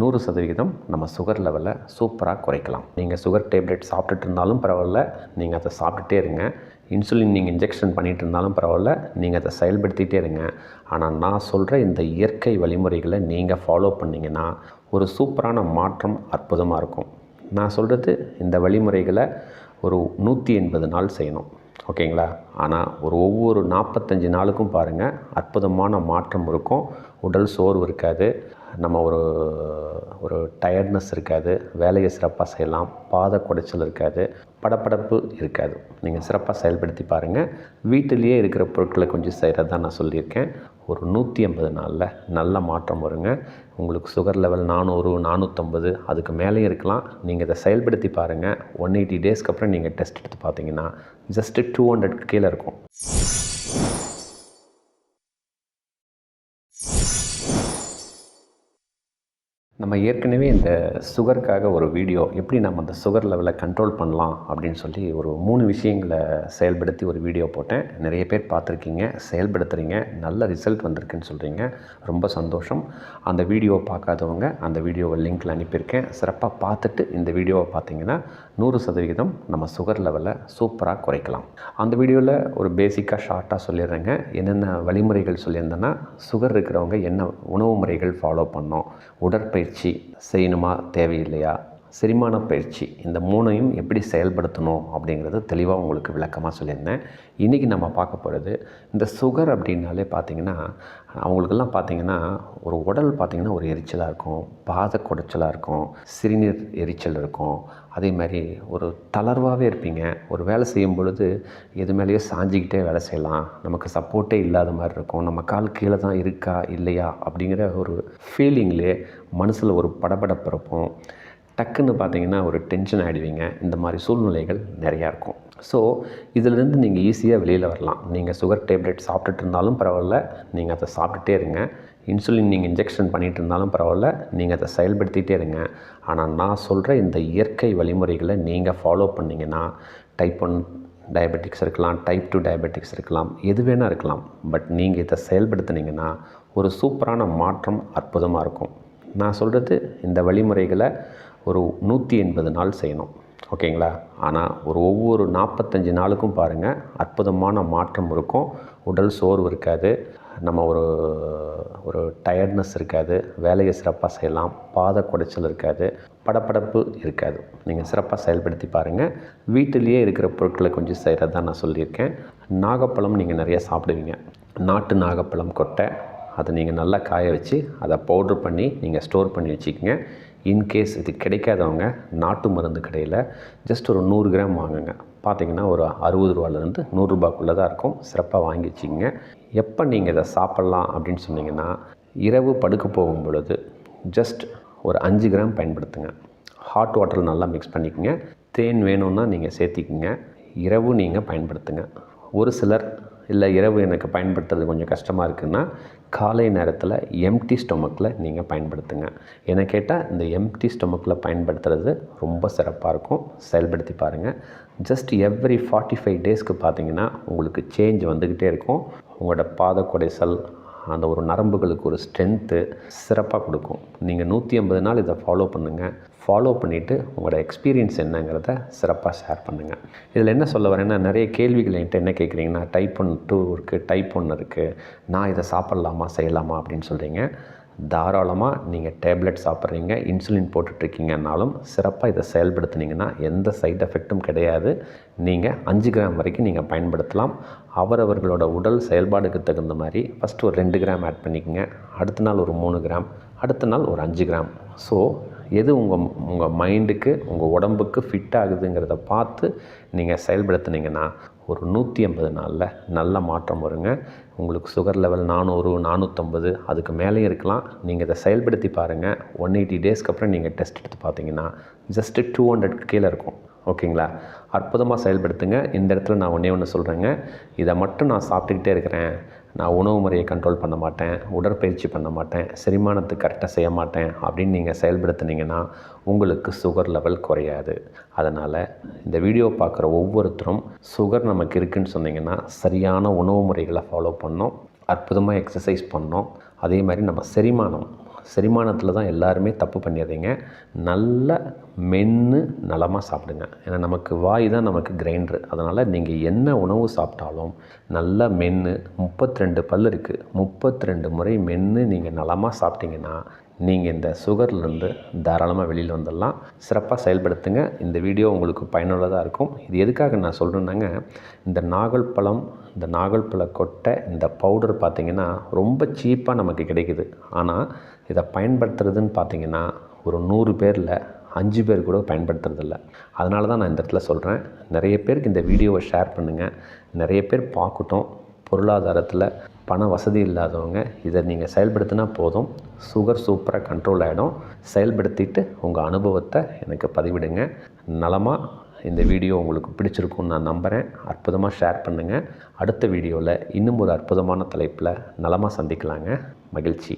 நூறு சதவிகிதம் நம்ம சுகர் லெவலை சூப்பராக குறைக்கலாம். நீங்கள் சுகர் டேப்லெட் சாப்பிட்டுட்டு இருந்தாலும் பரவாயில்ல நீங்கள் அதை சாப்பிட்டுட்டே இருங்க. இன்சுலின் நீங்கள் இன்ஜெக்ஷன் பண்ணிகிட்டு இருந்தாலும் பரவாயில்ல நீங்கள் அதை செயல்படுத்திகிட்டே இருங்க. ஆனால் நான் சொல்கிற இந்த இயற்கை வழிமுறைகளை நீங்கள் ஃபாலோ பண்ணிங்கன்னா ஒரு சூப்பரான மாற்றம் அற்புதமாக இருக்கும். நான் சொல்கிறது இந்த வழிமுறைகளை ஒரு நூற்றி எண்பது நாள் செய்யணும். ஓகேங்களா? ஆனால் ஒரு ஒவ்வொரு நாற்பத்தஞ்சு நாளுக்கும் பாருங்கள் அற்புதமான மாற்றம் இருக்கும். உடல் சோர்வு இருக்காது. நம்ம ஒரு ஒரு டயர்ட்னஸ் இருக்காது. வேலையை சிறப்பாக செய்யலாம். பாத குடைச்சல் இருக்காது. படப்படப்பு இருக்காது. நீங்கள் சிறப்பாக செயல்படுத்தி பாருங்கள் வீட்டிலேயே இருக்கிற பொருட்களை கொஞ்சம் செய்கிறதான் நான் சொல்லியிருக்கேன். ஒரு நூற்றி ஐம்பது நாளில் நல்ல மாற்றம் வருங்க. உங்களுக்கு சுகர் லெவல் நானூறு நானூற்றம்பது அதுக்கு மேலேயும் இருக்கலாம். நீங்கள் இதை செயல்படுத்தி பாருங்கள் ஒன் எயிட்டி டேஸ்க்கு அப்புறம் நீங்கள் டெஸ்ட் எடுத்து பார்த்தீங்கன்னா ஜஸ்ட்டு டூ ஹண்ட்ரட் கீழே இருக்கும். நம்ம ஏற்கனவே இந்த சுகருக்காக ஒரு வீடியோ எப்படி நம்ம அந்த சுகர் லெவலை கண்ட்ரோல் பண்ணலாம் அப்படின்னு சொல்லி ஒரு மூணு விஷயங்களை செயல்படுத்தி ஒரு வீடியோ போட்டேன். நிறைய பேர் பார்த்துருக்கீங்க செயல்படுத்துகிறீங்க நல்ல ரிசல்ட் வந்திருக்குன்னு சொல்கிறீங்க ரொம்ப சந்தோஷம். அந்த வீடியோவை பார்க்காதவங்க அந்த வீடியோவை லிங்க்கில் அனுப்பியிருக்கேன். சிறப்பாக பார்த்துட்டு இந்த வீடியோவை பார்த்தீங்கன்னா நூறு சதவிகிதம் நம்ம சுகர் லெவலை சூப்பராக குறைக்கலாம். அந்த வீடியோவில் ஒரு பேசிக்காக ஷார்ட்டாக சொல்லிடுறேங்க. என்னென்ன வழிமுறைகள் சொல்லியிருந்தேன்னா சுகர் இருக்கிறவங்க என்ன உணவு முறைகள் ஃபாலோ பண்ணோம் உடற்பயிற்சி பயிற்சி செய்யணுமா? தேவையில்லையா? செரிமான பயிற்சி இந்த மூணையும் எப்படி செயல்படுத்தணும் அப்படிங்கிறது தெளிவாக உங்களுக்கு விளக்கமாக சொல்லியிருந்தேன். இன்றைக்கி நம்ம பார்க்க போகிறது இந்த சுகர் அப்படின்னாலே பார்த்திங்கன்னா அவங்களுக்கெல்லாம் பார்த்திங்கன்னா ஒரு உடல் பார்த்திங்கன்னா ஒரு எரிச்சலாக இருக்கும் பாத குடைச்சலாக இருக்கும் சிறுநீர் எரிச்சல் இருக்கும். அதே மாதிரி ஒரு தளர்வாகவே இருப்பீங்க. ஒரு வேலை செய்யும் பொழுது எது மேலேயோ சாஞ்சிக்கிட்டே வேலை செய்யலாம். நமக்கு சப்போர்ட்டே இல்லாத மாதிரி இருக்கும். நம்ம கால் கீழே தான் இருக்கா இல்லையா அப்படிங்கிற ஒரு ஃபீலிங்லேயே மனசில் ஒரு படபடப்பு இருக்கும். டக்குன்னு பார்த்தீங்கன்னா ஒரு டென்ஷன் ஆகிடுவீங்க இந்த மாதிரி சூழ்நிலைகள் நிறையா இருக்கும். ஸோ இதிலிருந்து நீங்கள் ஈஸியாக வெளியில் வரலாம். நீங்கள் சுகர் டேப்லெட் சாப்பிட்டுட்டு இருந்தாலும் பரவாயில்ல நீங்கள் அதை சாப்பிட்டுட்டே இருங்க. இன்சுலின் நீங்கள் இன்ஜெக்ஷன் பண்ணிகிட்டு இருந்தாலும் பரவாயில்ல நீங்கள் அதை செயல்படுத்திகிட்டே இருங்க. ஆனால் நான் சொல்கிற இந்த இயற்கை வழிமுறைகளை நீங்கள் ஃபாலோ பண்ணிங்கன்னா டைப் ஒன் டயபெட்டிக்ஸ் இருக்கலாம் டைப் டூ டயபெட்டிக்ஸ் இருக்கலாம் எது வேணால் இருக்கலாம். பட் நீங்கள் இதை செயல்படுத்துனீங்கன்னா ஒரு சூப்பரான மாற்றம் அற்புதமாக இருக்கும். நான் சொல்கிறது இந்த வழிமுறைகளை ஒரு நூற்றி எண்பது நாள் செய்யணும். ஓகேங்களா? ஆனால் ஒரு ஒவ்வொரு நாற்பத்தஞ்சு நாளுக்கும் பாருங்கள் அற்புதமான மாற்றம் இருக்கும். உடல் சோர்வு இருக்காது. நம்ம ஒரு ஒரு டயர்ட்னஸ் இருக்காது. வேலையை சிறப்பாக செய்யலாம். பாத குடைச்சல் இருக்காது. படப்படப்பு இருக்காது. நீங்கள் சிறப்பாக செயல்படுத்தி பாருங்கள் வீட்டிலேயே இருக்கிற பொருட்களை கொஞ்சம் செய்கிறது தான் நான் சொல்லியிருக்கேன். நாகப்பழம் நீங்கள் நிறைய சாப்பிடுவீங்க. நாட்டு நாகப்பழம் கொட்டை அதை நீங்கள் நல்லா காய வச்சு அதை பவுட்ரு பண்ணி நீங்கள் ஸ்டோர் பண்ணி வச்சுக்கோங்க. இன்கேஸ் இது கிடைக்காதவங்க நாட்டு மருந்து கடையில் ஜஸ்ட் ஒரு நூறு கிராம் வாங்குங்க. பார்த்தீங்கன்னா ஒரு அறுபது ரூபாலேருந்து நூறுரூபாக்குள்ளே தான் இருக்கும். சிறப்பாக வாங்கி வச்சுக்கோங்க. எப்போ நீங்கள் இதை சாப்பிட்லாம் அப்படின்னு சொன்னீங்கன்னா இரவு படுக்க போகும் பொழுது ஜஸ்ட் ஒரு அஞ்சு கிராம் பயன்படுத்துங்க. ஹாட் வாட்டர் நல்லா மிக்ஸ் பண்ணிக்கோங்க. தேன் வேணும்னா நீங்கள் சேர்த்திக்கங்க. இரவு நீங்கள் பயன்படுத்துங்க. ஒரு சிலர் இல்லை இரவு எனக்கு பயன்படுத்துறது கொஞ்சம் கஷ்டமாக இருக்குன்னா காலை நேரத்தில் எம்டி ஸ்டொமக்கில் நீங்கள் பயன்படுத்துங்க. என்னை கேட்டால் இந்த எம்டி ஸ்டொமக்கில் பயன்படுத்துறது ரொம்ப சிறப்பாக இருக்கும். செயல்படுத்தி பாருங்கள் ஜஸ்ட் எவ்ரி ஃபார்ட்டி ஃபைவ் டேஸ்க்கு பார்த்தீங்கன்னா உங்களுக்கு சேஞ்ச் வந்துக்கிட்டே இருக்கும். உங்களோட பாத குடைசல் அந்த ஒரு நரம்புகளுக்கு ஒரு ஸ்ட்ரென்த்து சிறப்பாக கொடுக்கும். நீங்கள் நூற்றி ஐம்பது நாள் இதை ஃபாலோ பண்ணுங்கள் ஃபாலோ பண்ணிவிட்டு உங்களோட எக்ஸ்பீரியன்ஸ் என்னங்கிறத சிறப்பாக ஷேர் பண்ணுங்கள் இதில் என்ன சொல்ல வரேன்னா நிறைய கேள்விகள் என்கிட்ட என்ன கேட்குறீங்கன்னா டைப் ஒன் டூ இருக்குது டைப் ஒன் இருக்குது நான் இதை சாப்பிட்லாமா செய்யலாமா அப்படின்னு சொல்கிறீங்க தாராளமாக நீங்கள் டேப்லெட் சாப்பிட்றீங்க இன்சுலின் போட்டுட்ருக்கீங்கன்னாலும் சிறப்பாக இதை செயல்படுத்துனீங்கன்னா எந்த சைட் எஃபெக்ட்டும் கிடையாது. நீங்கள் அஞ்சு கிராம் வரைக்கும் நீங்கள் பயன்படுத்தலாம். அவரவர்களோட உடல் செயல்பாடுக்கு தகுந்த மாதிரி ஃபஸ்ட்டு ஒரு ரெண்டு கிராம் ஆட் பண்ணிக்கோங்க. அடுத்த நாள் ஒரு மூணு கிராம் அடுத்த நாள் ஒரு அஞ்சு கிராம் ஸோ எது உங்கள் உங்கள் மைண்டுக்கு உங்கள் உடம்புக்கு ஃபிட் ஆகுதுங்கிறத பார்த்து நீங்கள் செயல்படுத்துனீங்கன்னா ஒரு நூற்றி ஐம்பது நாளில் நல்ல மாற்றம் வருங்க. உங்களுக்கு சுகர் லெவல் நானூறு நானூற்றம்பது அதுக்கு மேலேயும் இருக்கலாம். நீங்கள் இதை செயல்படுத்தி பாருங்கள் ஒன் எயிட்டி டேஸ்க்கு அப்புறம் நீங்கள் டெஸ்ட் எடுத்து பார்த்தீங்கன்னா ஜஸ்ட்டு டூ ஹண்ட்ரட்க்கு கீழே இருக்கும். ஓகேங்களா? அற்புதமாக செயல்படுத்துங்க. இந்த இடத்துல நான் ஒன்றே ஒன்று சொல்கிறேங்க இதை மட்டும் நான் சாப்பிட்டுக்கிட்டே இருக்கிறேன். நான் உணவு முறையை கண்ட்ரோல் பண்ண மாட்டேன் உடற்பயிற்சி பண்ண மாட்டேன் செரிமானத்தை கரெக்டாக செய்ய மாட்டேன் அப்படின்னு நீங்கள் செயல்படுத்துனீங்கன்னா உங்களுக்கு சுகர் லெவல் குறையாது. அதனால் இந்த வீடியோ பார்க்குற ஒவ்வொருத்தரும் சுகர் நமக்கு இருக்குதுன்னு சொன்னீங்கன்னா சரியான உணவு முறைகளை ஃபாலோ பண்ணோம் அற்புதமாக எக்ஸசைஸ் பண்ணோம். அதே மாதிரி நம்ம செரிமானம் செரிமானத்தில் தான் எல்லாருமே தப்பு பண்ணிடுறீங்க நல்ல மென்று நலமாக சாப்பிடுங்க. ஏன்னா நமக்கு வாய் தான் நமக்கு கிரைண்டரு அதனால் நீங்கள் என்ன உணவு சாப்பிட்டாலும் நல்லா மென்று முப்பத்தி ரெண்டு பல் இருக்குது முப்பத்தி ரெண்டு முறை மென்று நீங்கள் நலமாக சாப்பிட்டீங்கன்னா நீங்கள் இந்த சுகர்லேருந்து தாராளமாக வெளியில் வந்துடலாம். சிறப்பாக செயல்படுத்துங்க. இந்த வீடியோ உங்களுக்கு பயனுள்ளதாக இருக்கும். இது எதுக்காக நான் சொல்கிறேன்னாங்க இந்த நாகல்பழம் இந்த நாகல்பழ கொட்டை இந்த பவுடர் பார்த்திங்கன்னா ரொம்ப சீப்பாக நமக்கு கிடைக்குது. ஆனால் இதை பயன்படுத்துறதுன்னு பார்த்தீங்கன்னா ஒரு நூறு பேரில் அஞ்சு பேர் கூட பயன்படுத்துறதில்ல. அதனால தான் நான் இந்த இடத்துல சொல்கிறேன் நிறைய பேருக்கு இந்த வீடியோவை ஷேர் பண்ணுங்கள் நிறைய பேர் பார்க்கட்டும். பொருளாதாரத்தில் பண வசதி இல்லாதவங்க இதை நீங்கள் செயல்படுத்தினா போதும். சுகர் சூப்பராக கண்ட்ரோல் ஆகிடும் செயல்படுத்திட்டு உங்கள் அனுபவத்தை எனக்கு பதிவிடுங்க. நலமாக இந்த வீடியோ உங்களுக்கு பிடிச்சிருக்கும்னு நான் நம்புகிறேன் அற்புதமாக ஷேர் பண்ணுங்கள் அடுத்த வீடியோவில் இன்னும் ஒரு அற்புதமான தலைப்பில் நலமாக சந்திக்கலாங்க. மகிழ்ச்சி.